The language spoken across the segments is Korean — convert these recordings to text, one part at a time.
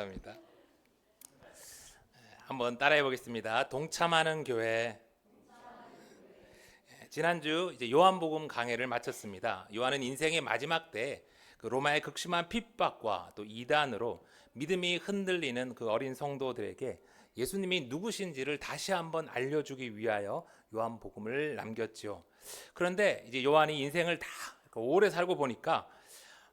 감사합니다. 한번 따라해 보겠습니다. 동참하는 교회. 지난주 이제 요한복음 강해를 마쳤습니다. 요한은 인생의 마지막 때 그 로마의 극심한 핍박과 또 이단으로 믿음이 흔들리는 그 어린 성도들에게 예수님이 누구신지를 다시 한번 알려주기 위하여 요한복음을 남겼지요. 그런데 이제 요한이 인생을 다 오래 살고 보니까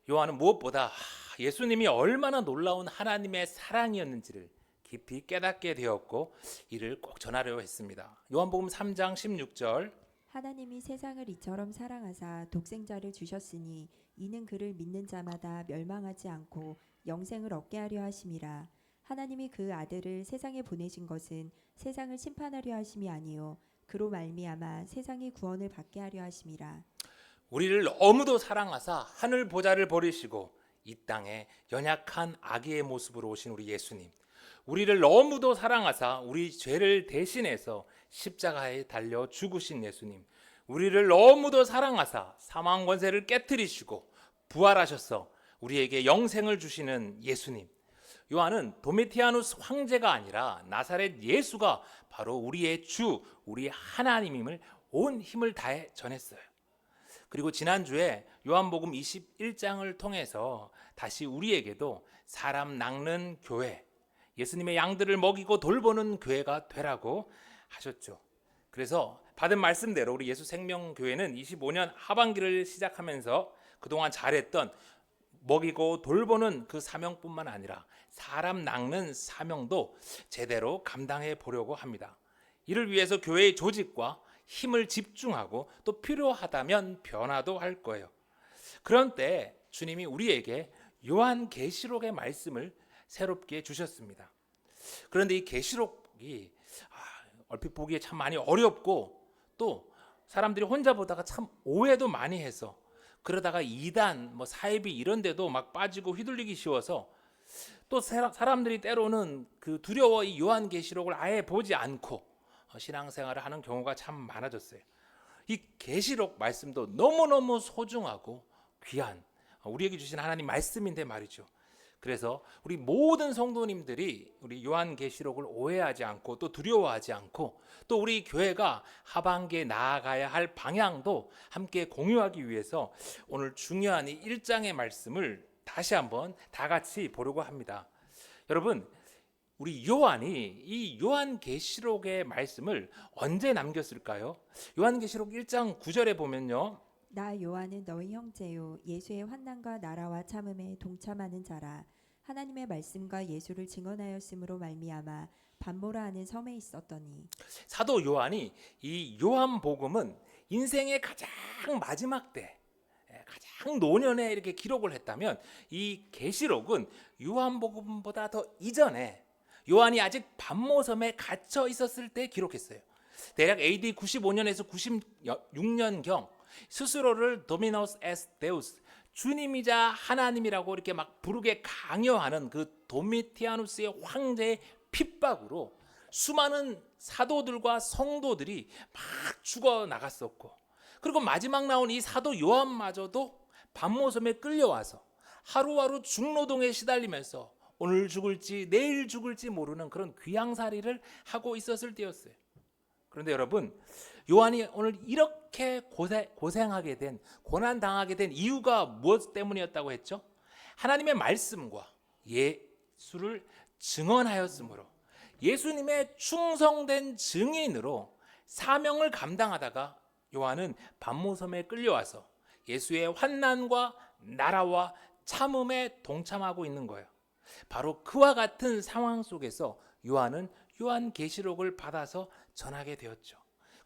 요한은 무엇보다 예수님이 얼마나 놀라운 하나님의 사랑이었는지를 깊이 깨닫게 되었고 이를 꼭 전하려 했습니다. 요한복음 3장 16절. 하나님이 세상을 이처럼 사랑하사 독생자를 주셨으니 이는 그를 믿는 자마다 멸망하지 않고 영생을 얻게 하려 하심이라. 하나님이 그 아들을 세상에 보내신 것은 세상을 심판하려 하심이 아니요 그로 말미암아 세상이 구원을 받게 하려 하심이라. 우리를 너무도 사랑하사 하늘 보좌를 버리시고 이 땅에 연약한 아기의 모습으로 오신 우리 예수님. 우리를 너무도 사랑하사 우리 죄를 대신해서 십자가에 달려 죽으신 예수님. 우리를 너무도 사랑하사 사망 권세를 깨뜨리시고 부활하셔서 우리에게 영생을 주시는 예수님. 요한은 도메티아누스 황제가 아니라 나사렛 예수가 바로 우리의 주, 우리 하나님임을 온 힘을 다해 전했어요. 그리고 지난주에 요한복음 21장을 통해서 다시 우리에게도 사람 낚는 교회, 예수님의 양들을 먹이고 돌보는 교회가 되라고 하셨죠. 그래서 받은 말씀대로 우리 예수 생명교회는 25년 하반기를 시작하면서 그동안 잘했던 먹이고 돌보는 그 사명뿐만 아니라 사람 낚는 사명도 제대로 감당해 보려고 합니다. 이를 위해서 교회의 조직과 힘을 집중하고 또 필요하다면 변화도 할 거예요. 그런 때 주님이 우리에게 요한 계시록의 말씀을 새롭게 주셨습니다. 그런데 이 계시록이 아, 얼핏 보기에 참 많이 어렵고 또 사람들이 혼자 보다가 참 오해도 많이 해서 그러다가 이단 뭐 사이비 이런 데도 막 빠지고 휘둘리기 쉬워서 또 사- 사람들이 때로는 그 두려워 이 요한 계시록을 아예 보지 않고 어, 신앙생활을 하는 경우가 참 많아졌어요. 이 계시록 말씀도 너무너무 소중하고 귀한 어, 우리에게 주신 하나님 말씀인데 말이죠. 그래서 우리 모든 성도님들이 우리 요한 계시록을 오해하지 않고 또 두려워하지 않고 또 우리 교회가 하반기에 나아가야 할 방향도 함께 공유하기 위해서 오늘 중요한 이 1장의 말씀을 다시 한번 다 같이 보려고 합니다. 여러분 우리 요한이 이 요한 계시록의 말씀을 언제 남겼을까요? 요한 계시록 1장 9절에 보면요. 나 요한은 너희 형제요 예수의 환난과 나라와 참음에 동참하는 자라 하나님의 말씀과 예수를 증언하였으므로 말미암아 반모라 하는 섬에 있었더니 사도 요한이 이 요한복음은 인생의 가장 마지막 때 예, 가장 노년에 이렇게 기록을 했다면 이 계시록은 요한복음보다 더 이전에 요한이 아직 반모섬에 갇혀 있었을 때 기록했어요. 대략 AD 95년에서 96년경 스스로를 도미노스 에스 데우스 주님이자 하나님이라고 이렇게 막 부르게 강요하는 그 도미티아누스의 황제의 핍박으로 수많은 사도들과 성도들이 막 죽어 나갔었고 그리고 마지막 나온 이 사도 요한마저도 반모섬에 끌려와서 하루하루 중노동에 시달리면서 오늘 죽을지 내일 죽을지 모르는 그런 귀양살이를 하고 있었을 때였어요. 그런데 여러분 요한이 오늘 이렇게 고생, 고생하게 된 고난 당하게 된 이유가 무엇 때문이었다고 했죠? 하나님의 말씀과 예수를 증언하였으므로 예수님의 충성된 증인으로 사명을 감당하다가 요한은 반모섬에 끌려와서 예수의 환난과 나라와 참음에 동참하고 있는 거예요. 바로 그와 같은 상황 속에서 요한은 요한 계시록을 받아서 전하게 되었죠.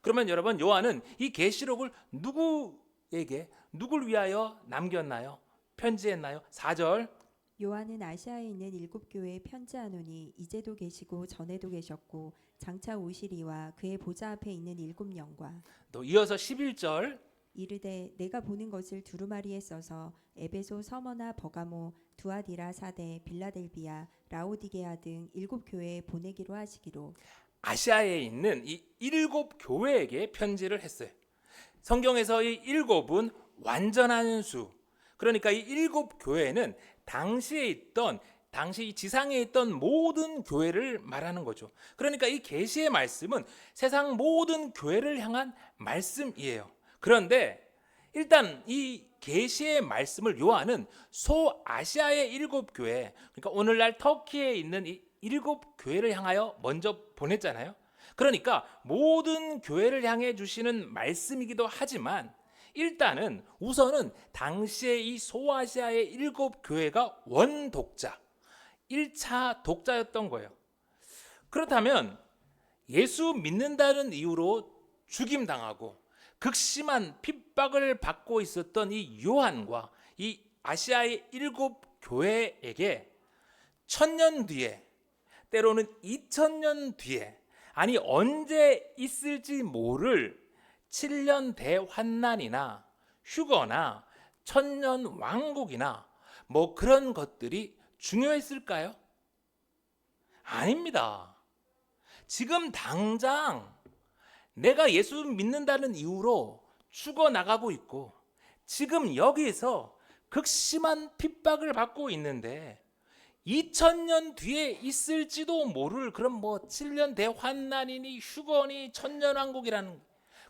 그러면 여러분 요한은 이 계시록을 누구에게 누굴 위하여 남겼나요? 편지했나요? 4절 요한은 아시아에 있는 일곱 교회에 편지하노니 이제도 계시고 전에도 계셨고 장차 오시리와 그의 보좌 앞에 있는 일곱 영과 또 이어서 11절 이르되 내가 보는 것을 두루마리에 써서 에베소 서머나 버가모 두아디라 사대 빌라델비아 라오디게아 등 일곱 교회에 보내기로 하시기로 아시아에 있는 이 일곱 교회에게 편지를 했어요. 성경에서 이 일곱은 완전한 수. 그러니까 이 일곱 교회는 당시에 있던 당시 이 지상에 있던 모든 교회를 말하는 거죠. 그러니까 이 계시의 말씀은 세상 모든 교회를 향한 말씀이에요. 그런데 일단 이 계시의 말씀을 요한은 소아시아의 일곱 교회, 그러니까 오늘날 터키에 있는 이 일곱 교회를 향하여 먼저 보냈잖아요. 그러니까 모든 교회를 향해 주시는 말씀이기도 하지만 일단은 우선은 당시에 이 소아시아의 일곱 교회가 원독자, 1차 독자였던 거예요. 그렇다면 예수 믿는다는 이유로 죽임당하고 극심한 핍박을 받고 있었던 이 요한과 이 아시아의 일곱 교회에게 천년 뒤에 때로는 2000년 뒤에 아니 언제 있을지 모를 7년 대환난이나 휴거나 천년 왕국이나 뭐 그런 것들이 중요했을까요? 아닙니다. 지금 당장 내가 예수 믿는다는 이유로 죽어 나가고 있고 지금 여기서 극심한 핍박을 받고 있는데 2000년 뒤에 있을지도 모를 그런 뭐 7년 대환난이니 휴거니 천년왕국이라는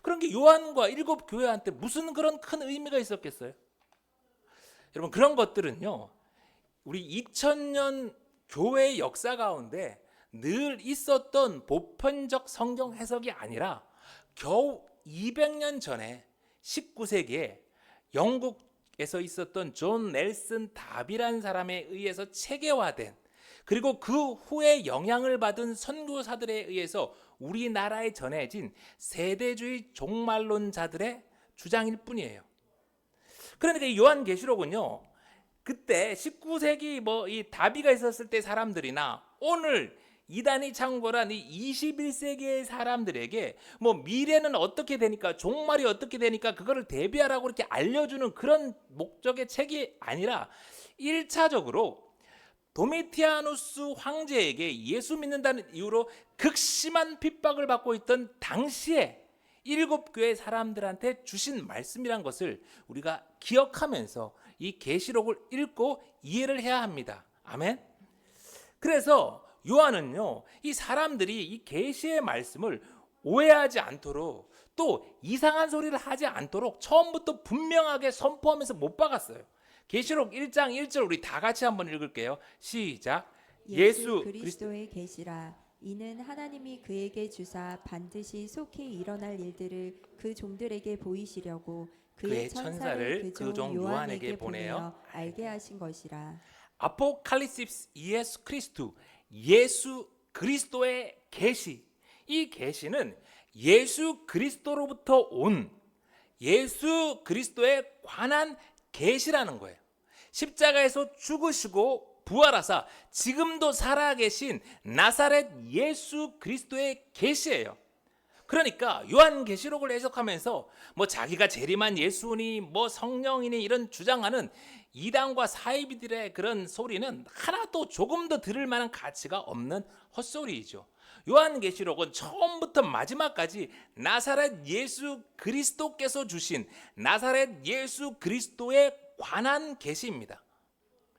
그런 게 요한과 일곱 교회한테 무슨 그런 큰 의미가 있었겠어요? 여러분 그런 것들은요. 우리 2000년 교회의 역사 가운데 늘 있었던 보편적 성경 해석이 아니라 겨우 200년 전에 19세기에 영국에서 있었던 존 넬슨 답이란 사람에 의해서 체계화된 그리고 그 후에 영향을 받은 선교사들에 의해서 우리나라에 전해진 세대주의 종말론자들의 주장일 뿐이에요. 그러니까 이 요한계시록은요. 그때 19세기 뭐 이 다비가 있었을 때 사람들이나 오늘 이단이 창궐한 이 21세기의 사람들에게 뭐 미래는 어떻게 되니까 종말이 어떻게 되니까 그거를 대비하라고 이렇게 알려주는 그런 목적의 책이 아니라 1차적으로 도미티아누스 황제에게 예수 믿는다는 이유로 극심한 핍박을 받고 있던 당시에 일곱 교회 사람들한테 주신 말씀이란 것을 우리가 기억하면서 이 계시록을 읽고 이해를 해야 합니다. 아멘. 그래서 요한은요, 이 사람들이 이 계시의 말씀을 오해하지 않도록 또 이상한 소리를 하지 않도록 처음부터 분명하게 선포하면서 못 박았어요. 계시록 1장 1절 우리 다 같이 한번 읽을게요. 시작. 예수 그리스도의 계시라 이는 하나님이 그에게 주사 반드시 속히 일어날 일들을 그 종들에게 보이시려고 그의 그의 천사를 천사를 그종 요한에게 보내어 알게 하신 것이라 아포칼리십스 예수 그리스도 예수 그리스도의 계시 이 계시는 예수 그리스도로부터 온 예수 그리스도에 관한 계시라는 거예요. 십자가에서 죽으시고 부활하사 지금도 살아계신 나사렛 예수 그리스도의 계시예요. 그러니까 요한 계시록을 해석하면서 뭐 자기가 재림한 예수니 뭐 성령이니 이런 주장하는 이단과 사이비들의 그런 소리는 하나도 조금도 들을 만한 가치가 없는 헛소리이죠. 요한계시록은 처음부터 마지막까지 나사렛 예수 그리스도께서 주신 나사렛 예수 그리스도에 관한 계시입니다.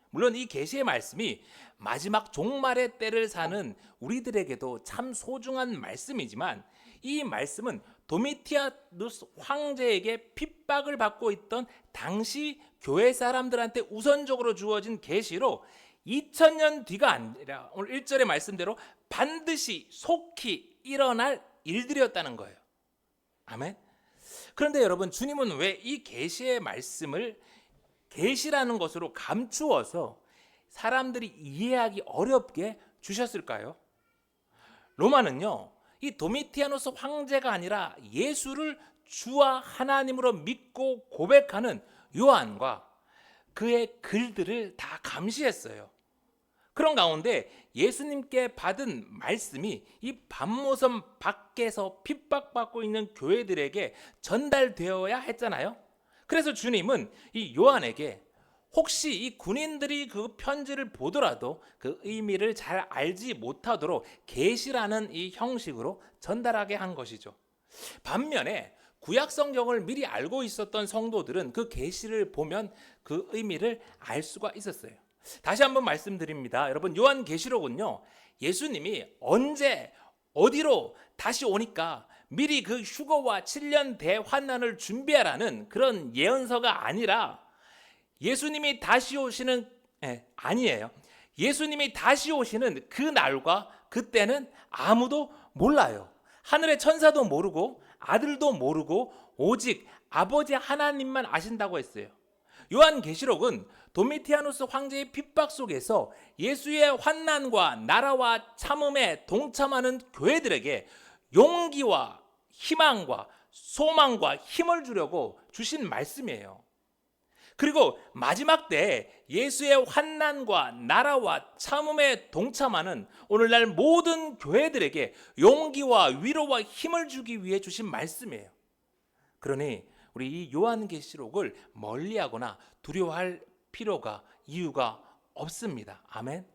물론 이 계시의 말씀이 마지막 종말의 때를 사는 우리들에게도 참 소중한 말씀이지만 이 말씀은 도미티아누스 황제에게 핍박을 받고 있던 당시 교회 사람들한테 우선적으로 주어진 계시로 2000년 뒤가 아니라 오늘 1절의 말씀대로 반드시 속히 일어날 일들이었다는 거예요. 아멘. 그런데 여러분 주님은 왜 이 계시의 말씀을 계시라는 것으로 감추어서 사람들이 이해하기 어렵게 주셨을까요? 로마는요, 이 도미티아노스 황제가 아니라 예수를 주와 하나님으로 믿고 고백하는 요한과 그의 글들을 다 감시했어요. 그런 가운데 예수님께 받은 말씀이 이 밤모섬 밖에서 핍박받고 있는 교회들에게 전달되어야 했잖아요. 그래서 주님은 이 요한에게 혹시 이 군인들이 그 편지를 보더라도 그 의미를 잘 알지 못하도록 계시라는 이 형식으로 전달하게 한 것이죠. 반면에 구약 성경을 미리 알고 있었던 성도들은 그 계시를 보면 그 의미를 알 수가 있었어요. 다시 한번 말씀드립니다. 여러분 요한 계시록은요. 예수님이 언제 어디로 다시 오니까 미리 그 휴거와 7년 대환난을 준비하라는 그런 예언서가 아니라 예수님이 다시 오시는 예, 아니에요. 예수님이 다시 오시는 그 날과 그때는 아무도 몰라요. 하늘의 천사도 모르고 아들도 모르고 오직 아버지 하나님만 아신다고 했어요. 요한 계시록은 도미티아누스 황제의 핍박 속에서 예수의 환난과 나라와 참음에 동참하는 교회들에게 용기와 희망과 소망과 힘을 주려고 주신 말씀이에요. 그리고 마지막 때 예수의 환난과 나라와 참음에 동참하는 오늘날 모든 교회들에게 용기와 위로와 힘을 주기 위해 주신 말씀이에요. 그러니 우리 이 요한계시록을 멀리하거나 두려워할 필요가 이유가 없습니다. 아멘.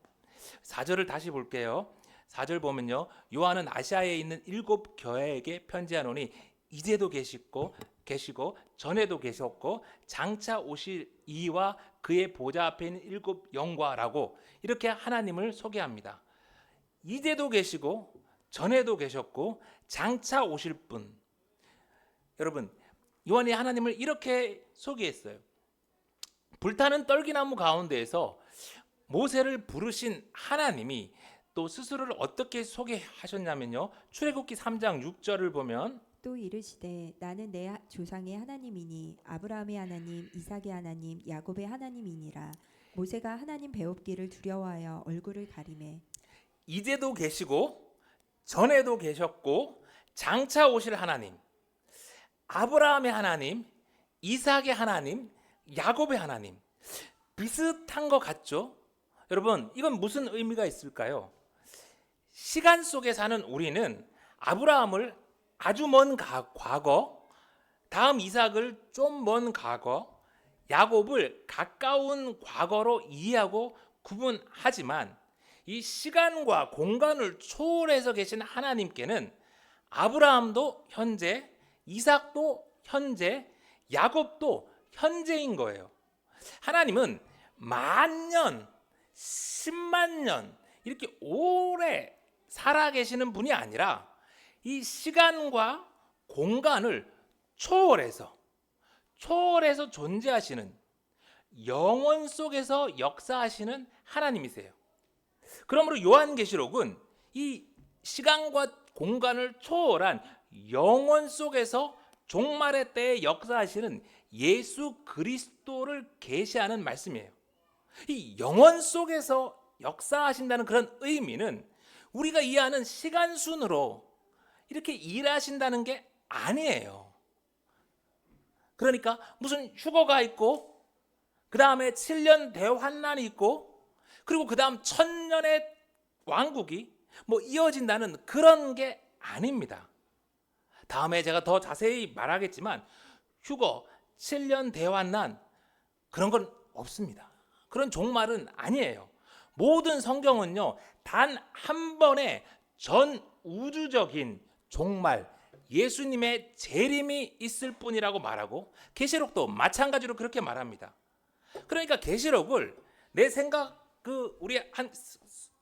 4절을 다시 볼게요. 4절 보면요. 요한은 아시아에 있는 일곱 교회에게 편지하노니 이제도 계시고 계시고 전에도 계셨고 장차 오실 이와 그의 보좌 앞에 있는 일곱 영과라고 이렇게 하나님을 소개합니다. 이제도 계시고 전에도 계셨고 장차 오실 분. 여러분, 요한이 하나님을 이렇게 소개했어요. 불타는 떨기나무 가운데에서 모세를 부르신 하나님이 또 스스로를 어떻게 소개하셨냐면요. 출애굽기 3장 6절을 보면 또 이르시되 나는 내 하- 조상의 하나님이니 아브라함의 하나님 이삭의 하나님 야곱의 하나님이니라 모세가 하나님 배웁기를 두려워하여 얼굴을 가리매 이제도 계시고 전에도 계셨고 장차 오실 하나님 아브라함의 하나님 이삭의 하나님 야곱의 하나님 비슷한 것 같죠? 여러분 이건 무슨 의미가 있을까요? 시간 속에 사는 우리는 아브라함을 아주 먼 가- 과거 다음 이삭을 좀 먼 과거 야곱을 가까운 과거로 이해하고 구분하지만 이 시간과 공간을 초월해서 계신 하나님께는 아브라함도 현재, 이삭도 현재, 야곱도 현재인 거예요. 하나님은 만 년, 십만 년 이렇게 오래 살아 계시는 분이 아니라 이 시간과 공간을 초월해서 초월해서 존재하시는 영원 속에서 역사하시는 하나님이세요. 그러므로 요한계시록은 이 시간과 공간을 초월한 영원 속에서 종말의 때에 역사하시는 예수 그리스도를 계시하는 말씀이에요. 이 영원 속에서 역사하신다는 그런 의미는 우리가 이해하는 시간 순으로 이렇게 일하신다는 게 아니에요. 그러니까 무슨 휴거가 있고 그 다음에 7년 대환난이 있고 그리고 그 다음 천년의 왕국이 뭐 이어진다는 그런 게 아닙니다. 다음에 제가 더 자세히 말하겠지만 휴거 7년 대환난 그런 건 없습니다. 그런 종말은 아니에요. 모든 성경은요 단 한 번의 전 우주적인 종말 예수님의 재림이 있을 뿐이라고 말하고 계시록도 마찬가지로 그렇게 말합니다. 그러니까 계시록을 내 생각 그 우리 한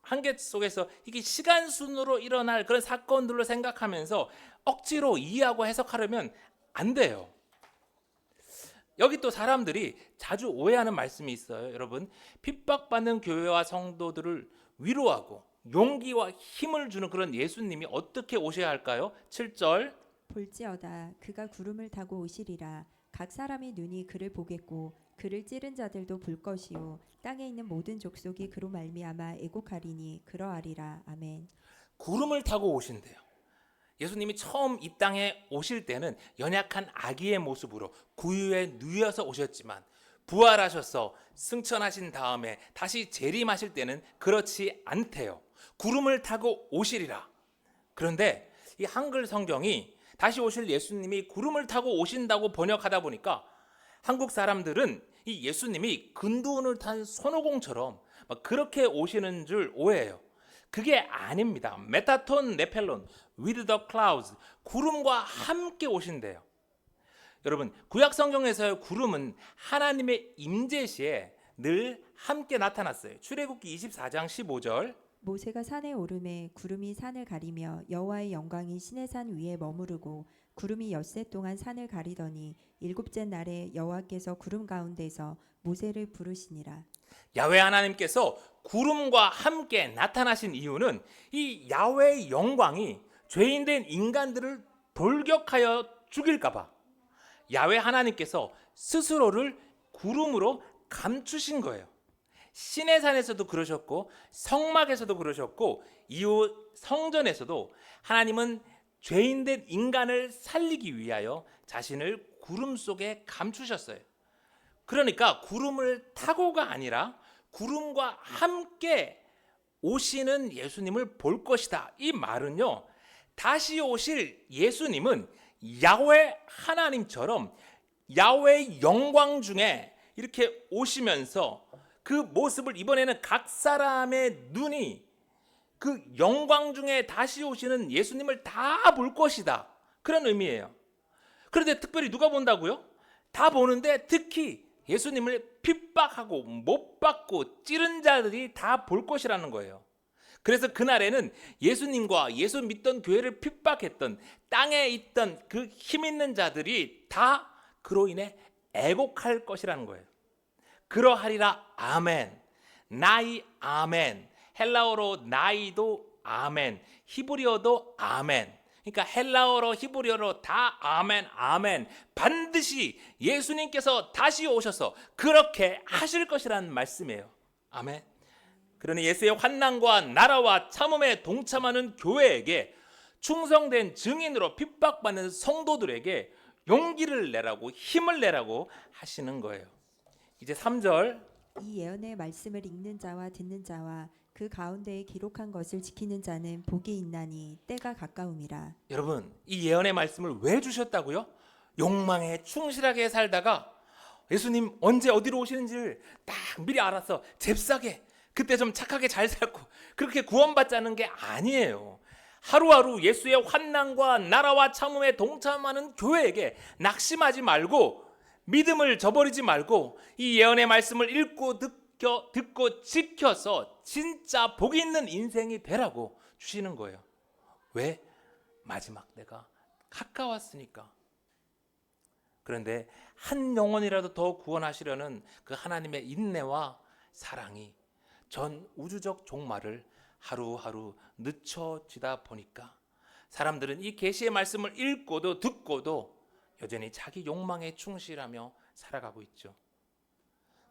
한계 속에서 이게 시간 순으로 일어날 그런 사건들로 생각하면서 억지로 이해하고 해석하려면 안 돼요. 여기 또 사람들이 자주 오해하는 말씀이 있어요. 여러분, 핍박받는 교회와 성도들을 위로하고 용기와 힘을 주는 그런 예수님이 어떻게 오셔야 할까요? 7절. 볼지어다 그가 구름을 타고 오시리라 각 사람의 눈이 그를 보겠고 그를 찌른 자들도 볼 것이요 땅에 있는 모든 족속이 그로 말미암아 애곡하리니 그러하리라 아멘 구름을 타고 오신대요. 예수님이 처음 이 땅에 오실 때는 연약한 아기의 모습으로 구유에 누여서 오셨지만 부활하셔서 승천하신 다음에 다시 재림하실 때는 그렇지 않대요. 구름을 타고 오시리라. 그런데 이 한글 성경이 다시 오실 예수님이 구름을 타고 오신다고 번역하다 보니까 한국 사람들은 이 예수님이 근두운을 탄 손오공처럼 막 그렇게 오시는 줄 오해해요. 그게 아닙니다. 메타톤 네펠론 with the clouds 구름과 함께 오신대요. 여러분 구약 성경에서의 구름은 하나님의 임재 시에 늘 함께 나타났어요. 출애굽기 24장 15절. 모세가 산에 오르매 구름이 산을 가리며 여호와의 영광이 시내 산 위에 머무르고 구름이 엿새 동안 산을 가리더니 일곱째 날에 여호와께서 구름 가운데서 모세를 부르시니라 야훼 하나님께서 구름과 함께 나타나신 이유는 이 야훼의 영광이 죄인된 인간들을 돌격하여 죽일까봐 야훼 하나님께서 스스로를 구름으로 감추신 거예요. 시내산에서도 그러셨고 성막에서도 그러셨고 이후 성전에서도 하나님은 죄인된 인간을 살리기 위하여 자신을 구름 속에 감추셨어요. 그러니까 구름을 타고가 아니라 구름과 함께 오시는 예수님을 볼 것이다. 이 말은요. 다시 오실 예수님은 야훼 하나님처럼 야훼 영광 중에 이렇게 오시면서 그 모습을 이번에는 각 사람의 눈이 그 영광 중에 다시 오시는 예수님을 다 볼 것이다. 그런 의미예요. 그런데 특별히 누가 본다고요? 다 보는데 특히 예수님을 핍박하고 못 받고 찌른 자들이 다 볼 것이라는 거예요. 그래서 그날에는 예수님과 예수 믿던 교회를 핍박했던 땅에 있던 그 힘 있는 자들이 다 그로 인해 애곡할 것이라는 거예요. 그러하리라 아멘. 나이 아멘. 헬라어로 나이도 아멘. 히브리어도 아멘. 그러니까 헬라어로 히브리어로 다 아멘 아멘. 반드시 예수님께서 다시 오셔서 그렇게 하실 것이라는 말씀이에요. 아멘. 그러니 예수의 환난과 나라와 참음에 동참하는 교회에게 충성된 증인으로 핍박받는 성도들에게 용기를 내라고 힘을 내라고 하시는 거예요. 이제 3절 이 예언의 말씀을 읽는 자와 듣는 자와 그 가운데에 기록한 것을 지키는 자는 복이 있나니 때가 가까움이라 여러분 이 예언의 말씀을 왜 주셨다고요? 욕망에 충실하게 살다가 예수님 언제 어디로 오시는지를 딱 미리 알아서 잽싸게 그때 좀 착하게 잘 살고 그렇게 구원받자는 게 아니에요. 하루하루 예수의 환난과 나라와 참음에 동참하는 교회에게 낙심하지 말고 믿음을 저버리지 말고 이 예언의 말씀을 읽고 듣고, 듣고 지켜서 진짜 복 있는 인생이 되라고 주시는 거예요. 왜? 마지막 때가 가까웠으니까. 그런데 한 영혼이라도 더 구원하시려는 그 하나님의 인내와 사랑이 전 우주적 종말을 하루하루 늦춰지다 보니까 사람들은 이 계시의 말씀을 읽고도 듣고도 여전히 자기 욕망에 충실하며 살아가고 있죠.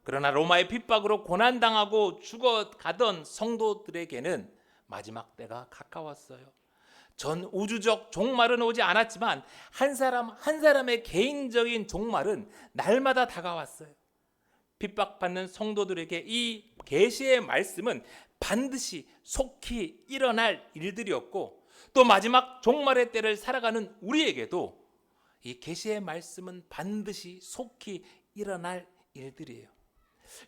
그러나 로마의 핍박으로 고난당하고 죽어가던 성도들에게는 마지막 때가 가까웠어요. 전 우주적 종말은 오지 않았지만 한 사람 한 사람의 개인적인 종말은 날마다 다가왔어요. 핍박받는 성도들에게 이 계시의 말씀은 반드시 속히 일어날 일들이었고 또 마지막 종말의 때를 살아가는 우리에게도 이 계시의 말씀은 반드시 속히 일어날 일들이에요.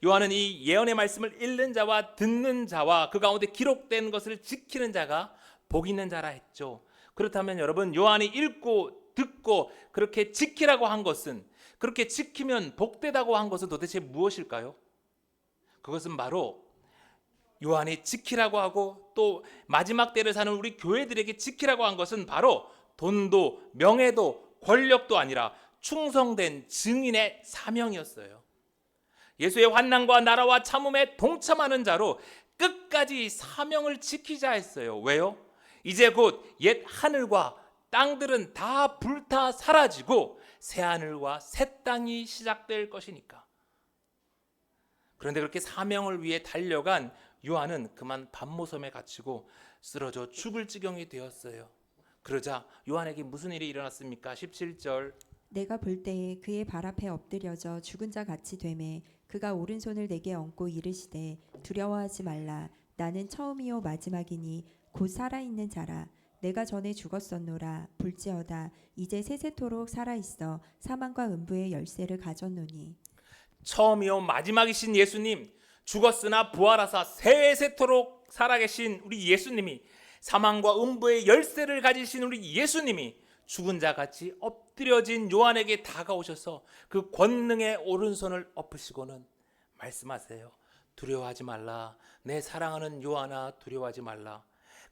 요한은 이 예언의 말씀을 읽는 자와 듣는 자와 그 가운데 기록된 것을 지키는 자가 복 있는 자라 했죠. 그렇다면 여러분 요한이 읽고 듣고 그렇게 지키라고 한 것은 그렇게 지키면 복되다고 한 것은 도대체 무엇일까요? 그것은 바로 요한이 지키라고 하고 또 마지막 때를 사는 우리 교회들에게 지키라고 한 것은 바로 돈도 명예도 권력도 아니라 충성된 증인의 사명이었어요. 예수의 환난과 나라와 참음에 동참하는 자로 끝까지 사명을 지키자 했어요. 왜요? 이제 곧 옛 하늘과 땅들은 다 불타 사라지고 새 하늘과 새 땅이 시작될 것이니까. 그런데 그렇게 사명을 위해 달려간 요한은 그만 밤모섬에 갇히고 쓰러져 죽을 지경이 되었어요. 그러자 요한에게 무슨 일이 일어났습니까? 17절. 내가 볼 때에 그의 발 앞에 엎드려져 죽은 자 같이 되매 그가 오른손을 내게 얹고 이르시되 두려워하지 말라. 나는 처음이요 마지막이니 곧 살아 있는 자라. 내가 전에 죽었었노라. 볼지어다. 이제 세세토록 살아 있어 사망과 음부의 열쇠를 가졌노니. 처음이요 마지막이신 예수님 죽었으나 부활하사 세세토록 살아계신 우리 예수님이 사망과 음부의 열쇠를 가지신 우리 예수님이 죽은 자 같이 엎드려진 요한에게 다가오셔서 그 권능의 오른손을 엎으시고는 말씀하세요. 두려워하지 말라. 내 사랑하는 요한아 두려워하지 말라.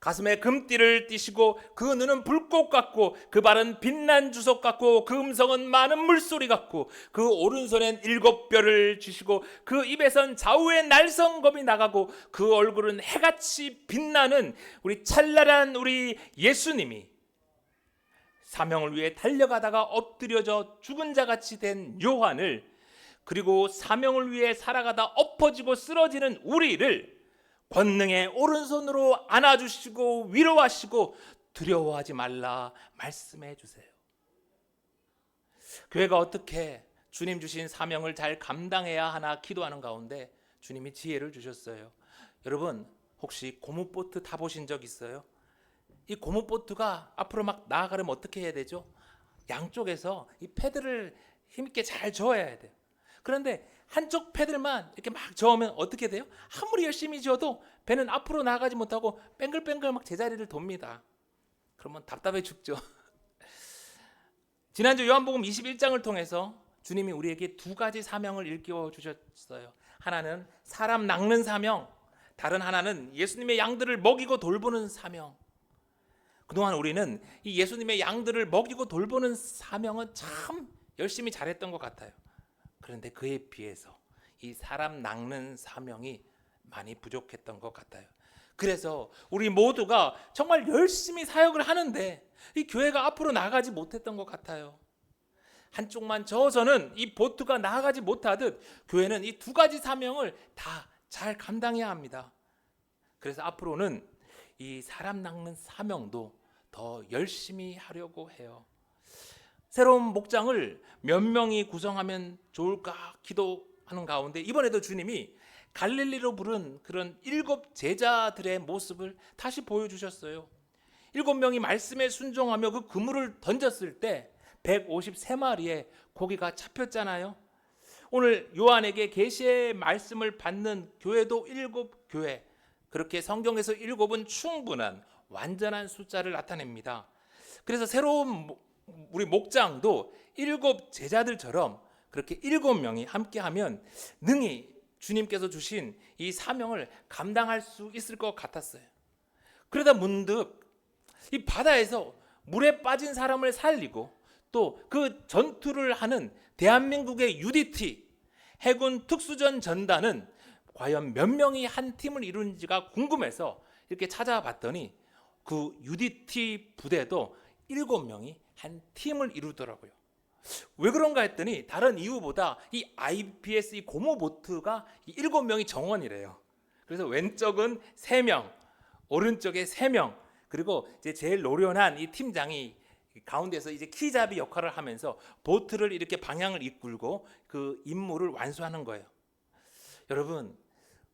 가슴에 금띠를 띠시고 그 눈은 불꽃 같고 그 발은 빛난 주석 같고 그 음성은 많은 물소리 같고 그 오른손엔 일곱 뼈를 쥐시고 그 입에선 좌우에 날성검이 나가고 그 얼굴은 해같이 빛나는 우리 찬란한 우리 예수님이 사명을 위해 달려가다가 엎드려져 죽은 자 같이 된 요한을 그리고 사명을 위해 살아가다 엎어지고 쓰러지는 우리를 권능의 오른손으로 안아주시고 위로하시고 두려워하지 말라 말씀해 주세요. 교회가 어떻게 주님 주신 사명을 잘 감당해야 하나 기도하는 가운데 주님이 지혜를 주셨어요. 여러분 혹시 고무보트 타보신 적 있어요? 이 고무보트가 앞으로 막 나아가려면 어떻게 해야 되죠? 양쪽에서 이 패들을 힘있게 잘 저어야 돼요. 그런데 한쪽 패들만 이렇게 막 저으면 어떻게 돼요? 아무리 열심히 저어도 배는 앞으로 나가지 못하고 뱅글뱅글 막 제자리를 돕니다. 그러면 답답해 죽죠. 지난주 요한복음 21장을 통해서 주님이 우리에게 두 가지 사명을 일깨워 주셨어요. 하나는 사람 낚는 사명, 다른 하나는 예수님의 양들을 먹이고 돌보는 사명. 그동안 우리는 이 예수님의 양들을 먹이고 돌보는 사명은 참 열심히 잘했던 것 같아요. 그런데 그에 비해서 이 사람 낚는 사명이 많이 부족했던 것 같아요. 그래서 우리 모두가 정말 열심히 사역을 하는데 이 교회가 앞으로 나가지 못했던 것 같아요. 한쪽만 저어서는 이 보트가 나아가지 못하듯 교회는 이 두 가지 사명을 다 잘 감당해야 합니다. 그래서 앞으로는 이 사람 낚는 사명도 더 열심히 하려고 해요. 새로운 목장을 몇 명이 구성하면 좋을까 기도하는 가운데 이번에도 주님이 갈릴리로 부른 그런 일곱 제자들의 모습을 다시 보여주셨어요. 일곱 명이 말씀에 순종하며 그 그물을 던졌을 때 153마리의 고기가 잡혔잖아요. 오늘 요한에게 계시의 말씀을 받는 교회도 일곱 교회. 그렇게 성경에서 일곱은 충분한 완전한 숫자를 나타냅니다. 그래서 새로운 우리 목장도 일곱 제자들처럼 그렇게 일곱 명이 함께하면 능히 주님께서 주신 이 사명을 감당할 수 있을 것 같았어요. 그러다 문득 이 바다에서 물에 빠진 사람을 살리고 또 그 전투를 하는 대한민국의 UDT 해군 특수전 전단은 과연 몇 명이 한 팀을 이루는지가 궁금해서 이렇게 찾아봤더니 그 UDT 부대도 일곱 명이 한 팀을 이루더라고요. 왜 그런가 했더니 다른 이유보다 이 IPS 이 고모 보트가 이 일곱 명이 정원이래요. 그래서 왼쪽은 세 명, 오른쪽에 세 명, 그리고 이제 제일 노련한 이 팀장이 가운데서 이제 키잡이 역할을 하면서 보트를 이렇게 방향을 이끌고 그 임무를 완수하는 거예요. 여러분,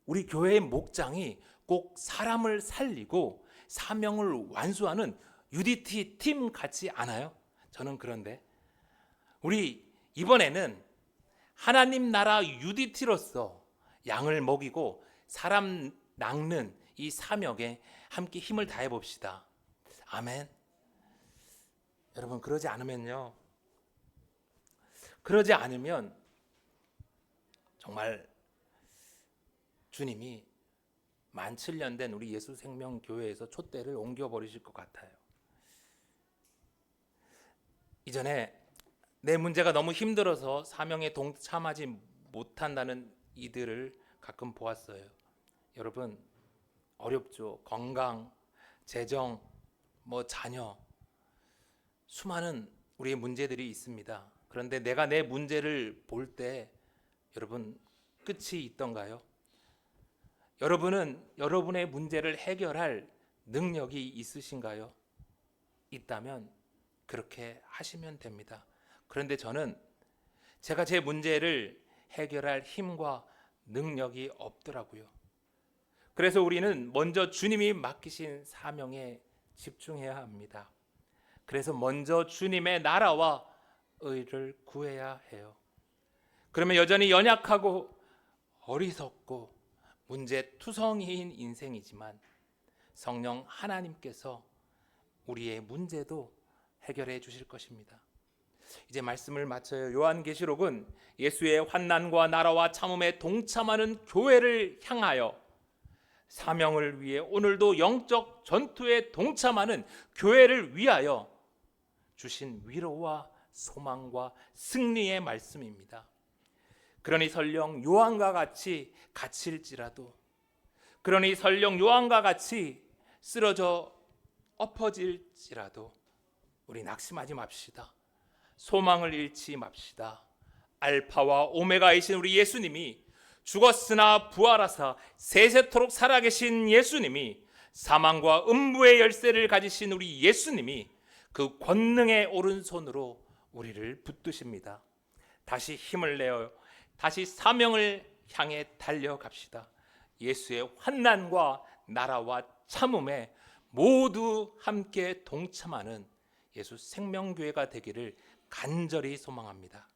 우리 교회의 목장이 꼭 사람을 살리고 사명을 완수하는 UDT 팀 같지 않아요? 저는 그런데 우리 이번에는 하나님 나라 UDT로서 양을 먹이고 사람 낚는 이 사명에 함께 힘을 다해 봅시다. 아멘. 여러분 그러지 않으면요. 그러지 않으면 정말 주님이 만 7년 된 우리 예수 생명 교회에서 촛대를 옮겨 버리실 것 같아요. 이전에 내 문제가 너무 힘들어서 사명에 동참하지 못한다는 이들을 가끔 보았어요. 여러분 어렵죠. 건강, 재정, 뭐 자녀 수많은 우리의 문제들이 있습니다. 그런데 내가 내 문제를 볼 때 여러분 끝이 있던가요? 여러분은 여러분의 문제를 해결할 능력이 있으신가요? 있다면 그렇게 하시면 됩니다. 그런데 저는 제가 제 문제를 해결할 힘과 능력이 없더라고요. 그래서 우리는 먼저 주님이 맡기신 사명에 집중해야 합니다. 그래서 먼저 주님의 나라와 의를 구해야 해요. 그러면 여전히 연약하고 어리석고 문제 투성이인 인생이지만 성령 하나님께서 우리의 문제도 해결해 주실 것입니다. 이제 말씀을 마쳐요. 요한계시록은 예수의 환난과 나라와 참음에 동참하는 교회를 향하여 사명을 위해 오늘도 영적 전투에 동참하는 교회를 위하여 주신 위로와 소망과 승리의 말씀입니다. 그러니 설령 요한과 같이 갇힐지라도 그러니 설령 요한과 같이 쓰러져 엎어질지라도 우리 낙심하지 맙시다. 소망을 잃지 맙시다. 알파와 오메가이신 우리 예수님이 죽었으나 부활하사 세세토록 살아계신 예수님이 사망과 음부의 열쇠를 가지신 우리 예수님이 그 권능의 오른손으로 우리를 붙드십니다. 다시 힘을 내어 다시 사명을 향해 달려갑시다. 예수의 환난과 나라와 참음에 모두 함께 동참하는 예수 생명교회가 되기를 간절히 소망합니다.